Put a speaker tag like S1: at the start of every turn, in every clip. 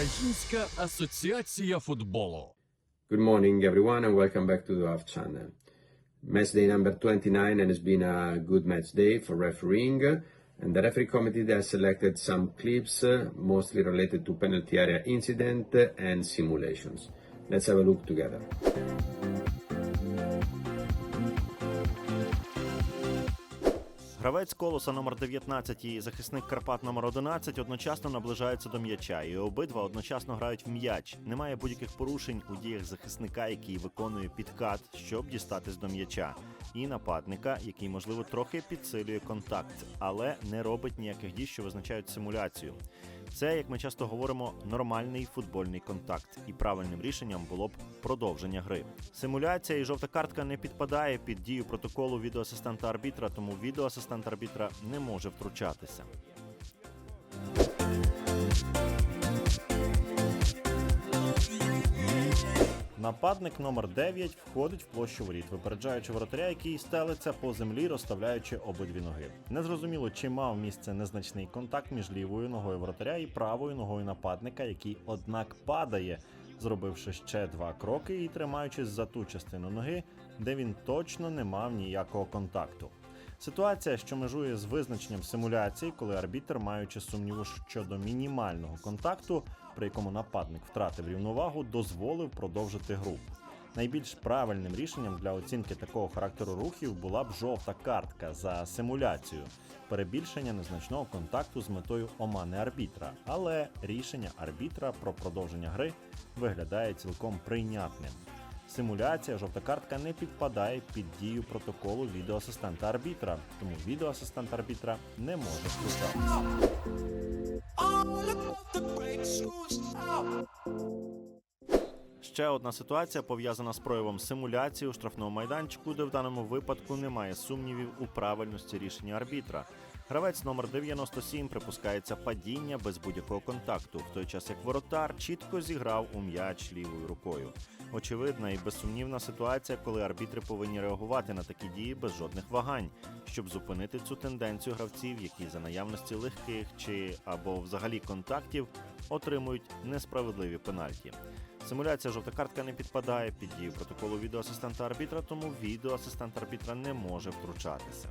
S1: Українська асоціація футболу.
S2: Good morning, everyone, and welcome back to the Half Channel. Match day number 29 and it's been a good match day for refereeing. And the referee committee has selected some clips, uh, mostly related to penalty area incident and simulations. Let's have a look together.
S3: Гравець колоса номер 19 і захисник Карпат номер 11 одночасно наближаються до м'яча, і обидва одночасно грають в м'яч. Немає будь-яких порушень у діях захисника, який виконує підкат, щоб дістатись до м'яча, і нападника, який можливо трохи підсилює контакт, але не робить ніяких дій, що визначають симуляцію. Це, як ми часто говоримо, нормальний футбольний контакт, і правильним рішенням було б продовження гри. Симуляція і жовта картка не підпадає під дію протоколу відеоасистента арбітра, тому відеоасистент арбітра не може втручатися. Нападник номер 9 входить в площу воріт, випереджаючи воротаря, який стелиться по землі, розставляючи обидві ноги. Незрозуміло, чи мав місце незначний контакт між лівою ногою воротаря і правою ногою нападника, який, однак, падає, зробивши ще два кроки і тримаючись за ту частину ноги, де він точно не мав ніякого контакту. Ситуація, що межує з визначенням симуляції, коли арбітр, маючи сумніву щодо мінімального контакту, при якому нападник втратив рівновагу, дозволив продовжити гру. Найбільш правильним рішенням для оцінки такого характеру рухів була б жовта картка за симуляцію, перебільшення незначного контакту з метою омани арбітра. Але рішення арбітра про продовження гри виглядає цілком прийнятним. Симуляція жовта картка не підпадає під дію протоколу відеоасистента арбітра, тому відеоасистент арбітра не може втручатися. Ще одна ситуація пов'язана з проявом симуляції у штрафному майданчику, де в даному випадку немає сумнівів у правильності рішення арбітра. Гравець номер 97 припускається падіння без будь-якого контакту, в той час як воротар чітко зіграв у м'яч лівою рукою. Очевидна і безсумнівна ситуація, коли арбітри повинні реагувати на такі дії без жодних вагань, щоб зупинити цю тенденцію гравців, які за наявності легких чи або взагалі контактів отримують несправедливі пенальті. Симуляція жовта картка не підпадає під дію протоколу відеоасистента арбітра, тому відеоасистент арбітра не може втручатися.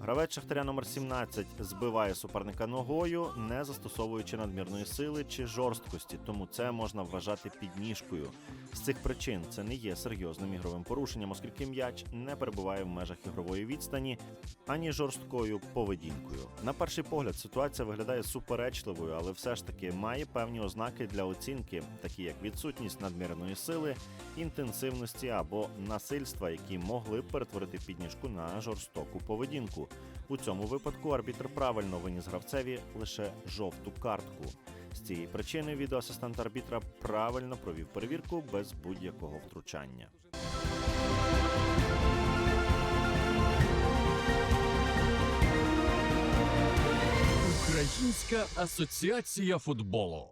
S3: Гравець Шахтаря номер 17 збиває суперника ногою, не застосовуючи надмірної сили чи жорсткості, тому це можна вважати підніжкою. З цих причин це не є серйозним ігровим порушенням, оскільки м'яч не перебуває в межах ігрової відстані ані жорсткою поведінкою. На перший погляд ситуація виглядає суперечливою, але все ж таки має певні ознаки для оцінки, такі як відсутність надмірної сили, інтенсивності або насильства, які могли б перетворити підніжку на жорстоку поведінку. У цьому випадку арбітр правильно виніс гравцеві лише жовту картку. З цієї причини відеоасистент арбітра правильно провів перевірку без будь-якого втручання.
S1: Українська асоціація футболу.